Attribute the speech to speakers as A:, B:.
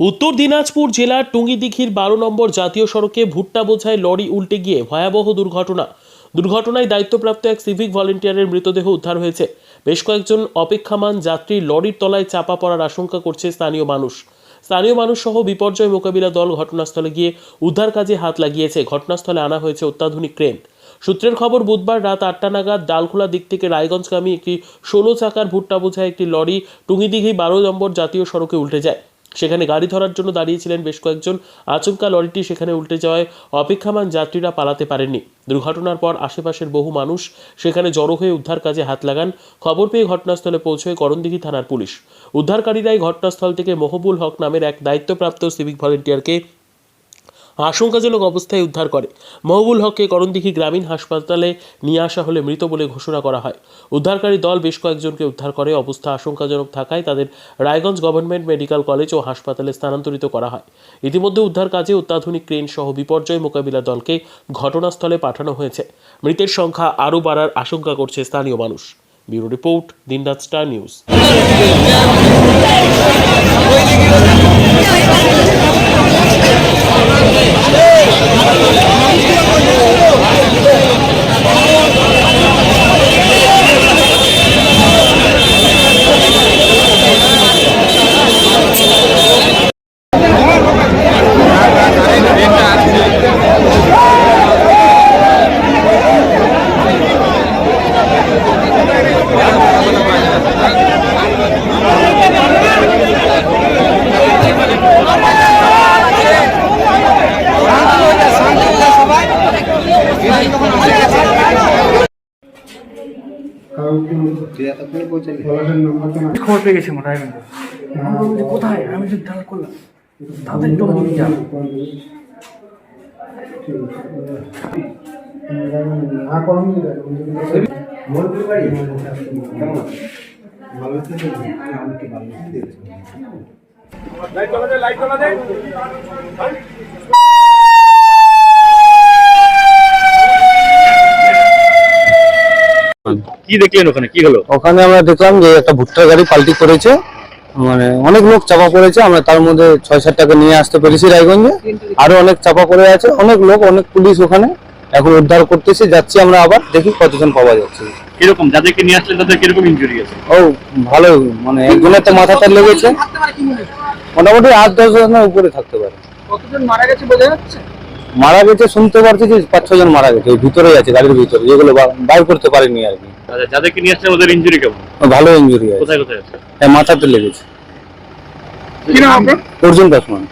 A: উত্তর দিনাজপুর জেলার টুঙ্গিদিঘির বারো নম্বর জাতীয় সড়কে ভুট্টা বোঝায় লরি উল্টে গিয়ে ভয়াবহ দুর্ঘটনা। দুর্ঘটনায় দায়িত্বপ্রাপ্ত এক সিভিক ভলেন্টিয়ারের মৃতদেহ উদ্ধার হয়েছে। বেশ কয়েকজন অপেক্ষামান যাত্রী লরির তলায় চাপা পড়ার আশঙ্কা করছে স্থানীয় মানুষ। স্থানীয় মানুষ সহ বিপর্যয় মোকাবিলা দল ঘটনাস্থলে গিয়ে উদ্ধার কাজে হাত লাগিয়েছে। ঘটনাস্থলে আনা হয়েছে অত্যাধুনিক ক্রেন। সূত্রের খবর, বুধবার রাত আটটা নাগাদ ডালখোলা দিক থেকে রায়গঞ্জগামী একটি ষোলো চাকার ভুট্টা বোঝায় একটি লরি টুঙ্গিদিঘি বারো নম্বর জাতীয় সড়কে উল্টে যায়। সেখানে গাড়ি ধরার জন্য দাঁড়িয়েছিলেন বেশ কয়েকজন। আচমকা লরিটি সেখানে উল্টে যাওয়ায় অপেক্ষামান যাত্রীরা পালাতে পারেননি। দুর্ঘটনার পর আশেপাশের বহু মানুষ সেখানে জড়ো হয়ে উদ্ধার কাজে হাত লাগান। খবর পেয়ে ঘটনাস্থলে পৌঁছয় করণদিঘি থানার পুলিশ। উদ্ধারকারীরাই ঘটনাস্থল থেকে মহবুল হক নামের এক দায়িত্বপ্রাপ্ত সিভিক ভলেন্টিয়ারকে আশঙ্কাজনক অবস্থায় উদ্ধার করে। মহবুল হককে করণদিঘি গ্রামীণ হাসপাতালে নিয়ে আসা হলে মৃত বলে ঘোষণা করা হয়। উদ্ধারকারী দল বেশ কয়েকজনকে উদ্ধার করে। অবস্থা আশঙ্কাজনক থাকায় তাদের রায়গঞ্জ গভর্নমেন্ট মেডিকেল কলেজ ও হাসপাতালে স্থানান্তরিত করা হয়। ইতিমধ্যে উদ্ধার কাজে অত্যাধুনিক ক্রেন সহ বিপর্যয় মোকাবিলা দলকে ঘটনাস্থলে পাঠানো হয়েছে। মৃতের সংখ্যা আরও বাড়ার আশঙ্কা করছে স্থানীয় মানুষ। Bureau report, Dinraat star news.
B: খবর পেয়ে গেছি মোটা আমি বলছি, কোথায়? আমি তো ডাল করলাম। তাদের তো নিয়ে যা
C: কি দেখলেন ওখানে? কি হলো?
D: ওখানে আমরা দেখলাম যে একটা ভুট্টার গাড়ি পাল্টি করেছে। মানে অনেক লোক চাপা পড়েছে আমরা তার মধ্যে ছয় সাত টাকা নিয়ে আসতে পেরেছি রায়গঞ্জে। আরও অনেক চাপা পড়ে আছে অনেক লোক অনেক পুলিশ ওখানে। এখন উদ্ধার করতেছে যাচ্ছি আমরা আবার দেখি কতজন পাওয়া যাচ্ছে।
C: কীরকম? যাদেরকে নিয়ে আসলেন তাদের কীরকম ইনজুরি আছে?
D: ও ভালো মানে একজনের তো মাথাটা লেগেছে। মোটামুটি আট দশ জনের উপরে থাকতে পারে।
B: কতজন মারা গেছে বোঝা যাচ্ছে?
D: মারা গেছে শুনতে পারছি যে পাঁচ ছজন মারা গেছে ওই ভিতরেই আছে গাড়ির ভিতরে যেগুলো বাইর করতে পারেনি আর কি।
C: আচ্ছা, যাদেরকে নিয়ে আসলেন ওদের ইনজুরি কেমন?
D: ভালো ইঞ্জুরি আছে।
C: কোথায় কোথায় আছে?
D: হ্যাঁ, মাথাতে লেগেছে।
B: কি নাম আপনার?
D: অর্জুন দাসমান